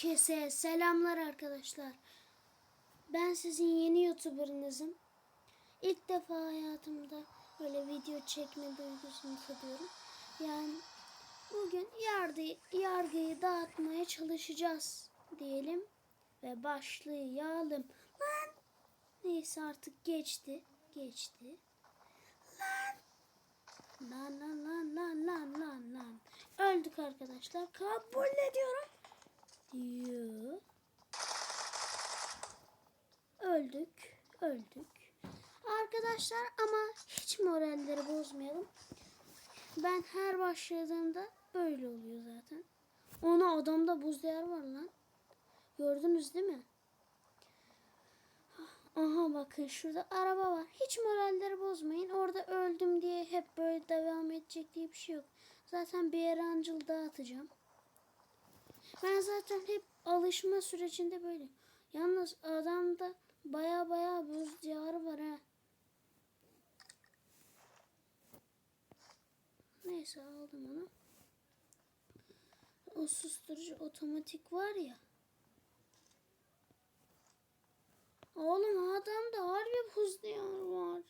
Herkese selamlar arkadaşlar. Ben sizin yeni YouTuber'ınızım. İlk defa hayatımda böyle video çekme duygusunu tadıyorum. Yani bugün yargıyı, yargıyı dağıtmaya çalışacağız diyelim. Ve başlayalım. Lan! Neyse artık geçti. Geçti. Lan lan lan lan lan lan lan. Öldük arkadaşlar. Kabul ediyorum. Yoo. Öldük. Öldük. Arkadaşlar ama hiç moralleri bozmayalım. Ben her başladığımda böyle oluyor zaten. Ona adamda buz değer var lan. Gördünüz değil mi? Aha bakın şurada araba var. Hiç moralleri bozmayın. Orada öldüm diye hep böyle devam edecek diye bir şey yok. Zaten bir yere Angel dağıtacağım. Ben zaten hep alışma sürecinde böyle. Yalnız adamda baya baya buz diyarı var ha. Neyse aldım onu. O susturucu otomatik var ya. Oğlum adamda harbi buz diyarı var.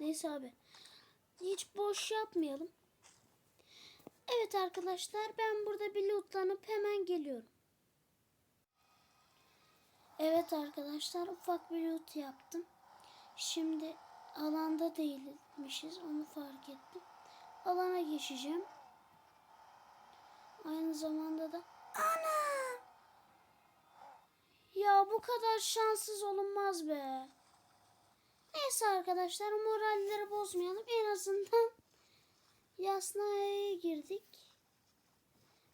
Neyse abi. Hiç boş yapmayalım. Evet arkadaşlar ben burada bir lootlanıp hemen geliyorum. Evet arkadaşlar ufak bir loot yaptım. Şimdi alanda değilmişiz onu fark ettim. Alana geçeceğim. Aynı zamanda da ana ya bu kadar şanssız olunmaz be. Neyse arkadaşlar moralleri bozmayalım en azından Yasnaya girdik.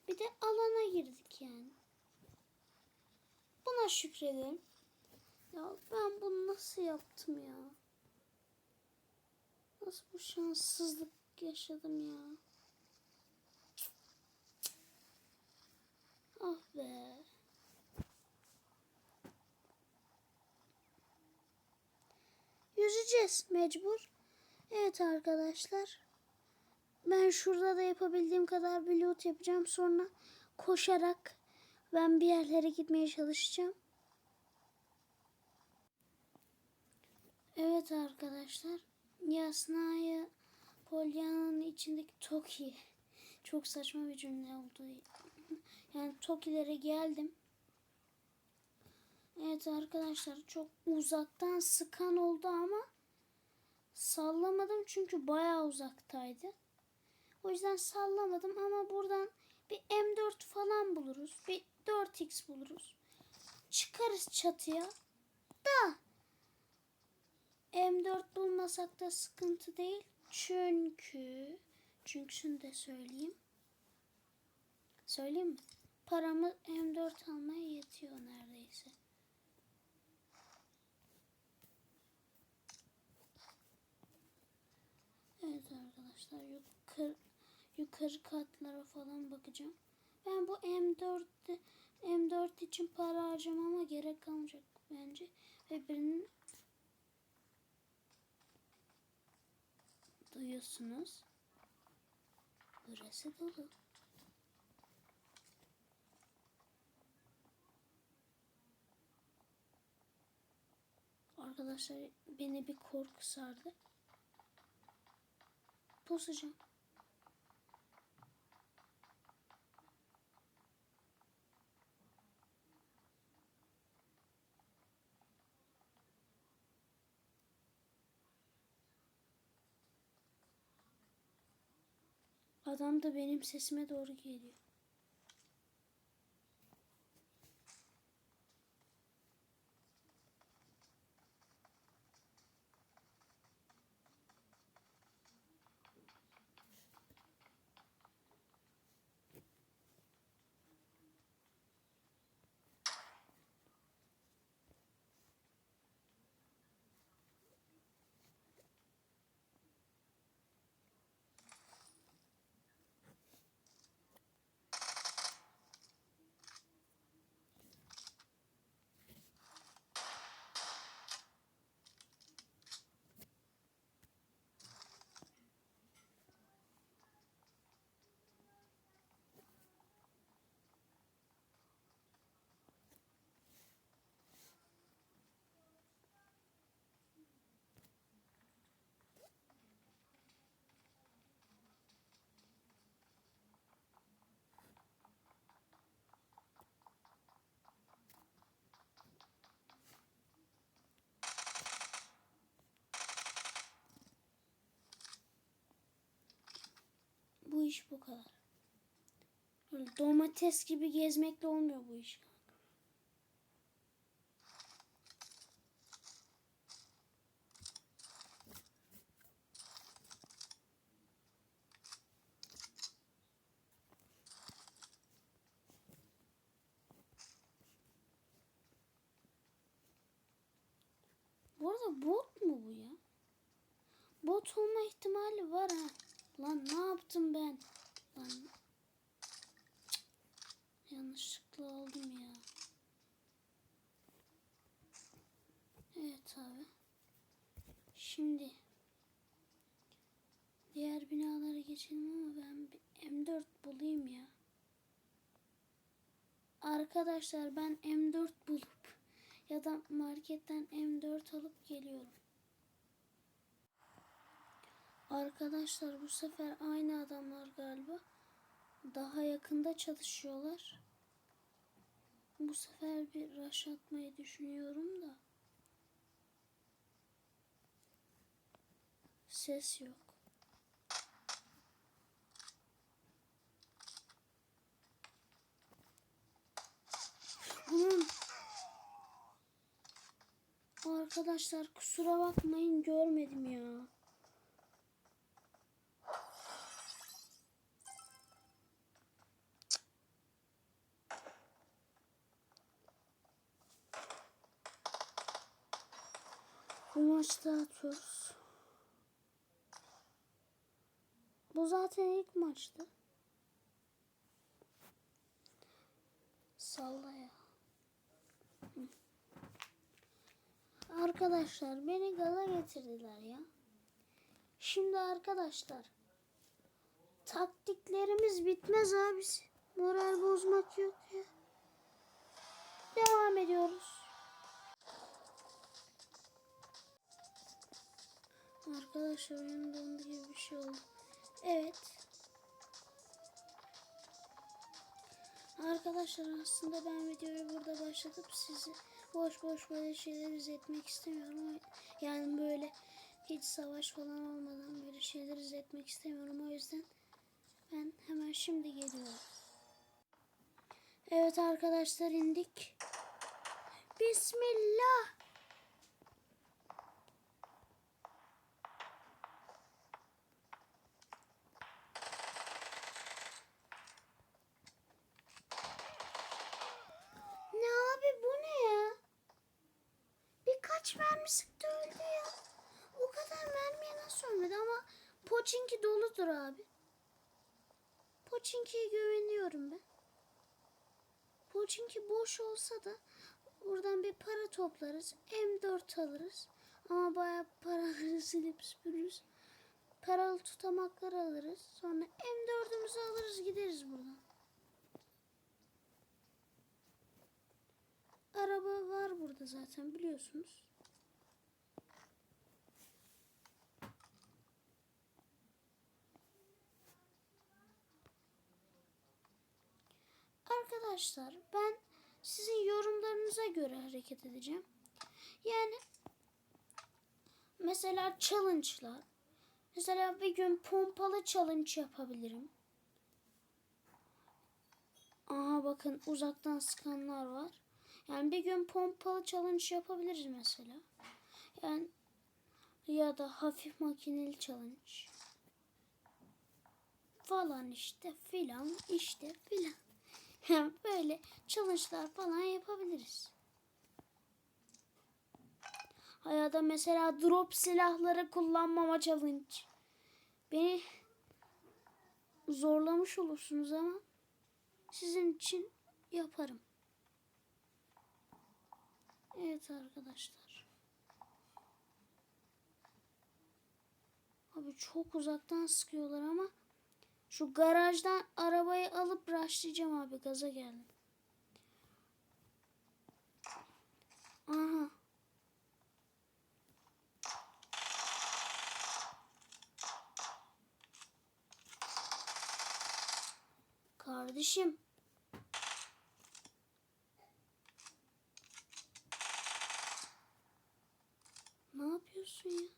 Bir de alana girdik yani. Buna şükredelim. Ya ben bunu nasıl yaptım ya? Nasıl bu şanssızlık yaşadım ya? Ah be. Yüzeceğiz mecbur. Evet arkadaşlar. Ben şurada da yapabildiğim kadar bir yapacağım. Sonra koşarak ben bir yerlere gitmeye çalışacağım. Evet arkadaşlar. Yasnaya Polyana'nın içindeki Toki. Çok saçma bir cümle oldu. Yani Toki'lere geldim. Evet arkadaşlar çok uzaktan sıkan oldu ama sallamadım çünkü bayağı uzaktaydı. O yüzden sallamadım ama buradan bir M4 falan buluruz. Bir 4X buluruz. Çıkarız çatıya. Da M4 bulmasak da sıkıntı değil. Çünkü çünküsünü de söyleyeyim. Söyleyeyim mi? Paramı M4 almaya yetiyor neredeyse. Evet arkadaşlar yukarı, yukarı katlara falan bakacağım. Ben bu M4 M4 için para harcamama gerek kalmayacak bence. Ve birinin duyuyorsunuz. Burası dolu. Arkadaşlar beni bir korku sardı. Pusacağım. Adam da benim sesime doğru geliyor. İş bu kadar. Öyle domates gibi gezmekle olmuyor bu iş. Bu arada bot mu bu ya? Bot olma ihtimali var ha. Lan ne yaptım ben? Lan. Yanlışlıkla aldım ya. Evet abi. Şimdi diğer binalara geçelim ama ben bir M4 bulayım ya. Arkadaşlar ben M4 bulup ya da marketten M4 alıp geliyorum. Arkadaşlar bu sefer aynı adamlar galiba. Daha yakında çalışıyorlar. Bu sefer bir rush atmayı düşünüyorum da. Ses yok. Arkadaşlar kusura bakmayın görmedim ya. Bu maçta atıyoruz. Bu zaten ilk maçtı. Salla ya. Arkadaşlar beni gaza getirdiler ya. Şimdi arkadaşlar taktiklerimiz bitmez abi. Moral bozmak yok ya. Devam ediyoruz. Arkadaşlar oyun dondu gibi bir şey oldu. Evet. Arkadaşlar aslında ben videoyu burada başlatıp sizi boş boş böyle şeyler izletmek istemiyorum. Yani böyle hiç savaş falan olmadan böyle şeyler izletmek istemiyorum. O yüzden ben hemen şimdi geliyorum. Evet arkadaşlar indik. Bismillah. Ne abi bu ne ya? Birkaç mermi sıktı öldü ya. O kadar mermiye nasıl ölmedi ama Poçinki doludur abi. Poçinki'ye güveniyorum ben. Poçinki boş olsa da buradan bir para toplarız. M4 alırız. Ama bayağı paraları silip süpürürüz. Paralı tutamaklar alırız. Sonra M4'ümüzü alırız gideriz buradan. Araba var burada zaten biliyorsunuz. Arkadaşlar ben sizin yorumlarınıza göre hareket edeceğim. Yani mesela challenge'lar. Mesela bir gün pompalı challenge yapabilirim. Aha bakın uzaktan sıkanlar var. Yani bir gün pompalı challenge yapabiliriz mesela. Yani ya da hafif makineli challenge. Falan işte filan işte filan. Böyle challenge'lar falan yapabiliriz. Ya da mesela drop silahları kullanmama challenge. Beni zorlamış olursunuz ama sizin için yaparım. Evet arkadaşlar. Abi çok uzaktan sıkıyorlar ama şu garajdan arabayı alıp rushlayacağım abi. Gaza geldim. Aha. Kardeşim. Ne yapıyorsun ya?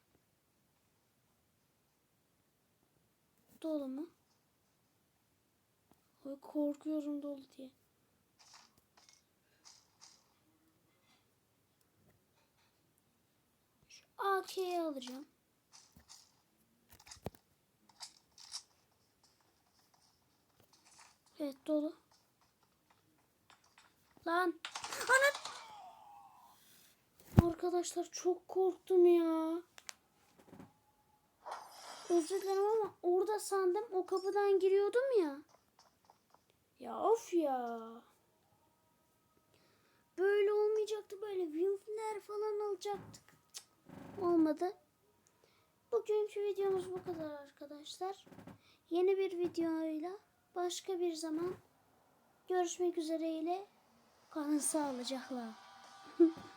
Dolu mu? Korkuyorum dolu diye. Şu AK'yi alacağım. Evet dolu. Lan. Ana. Arkadaşlar çok korktum ya. Özür dilerim ama orada sandım o kapıdan giriyordum ya. Ya of ya. Böyle olmayacaktı böyle winfler falan alacaktık. Cık, Olmadı. Bugünkü videomuz bu kadar arkadaşlar. Yeni bir videoyla başka bir zaman görüşmek üzereyle kalın sağlıcakla.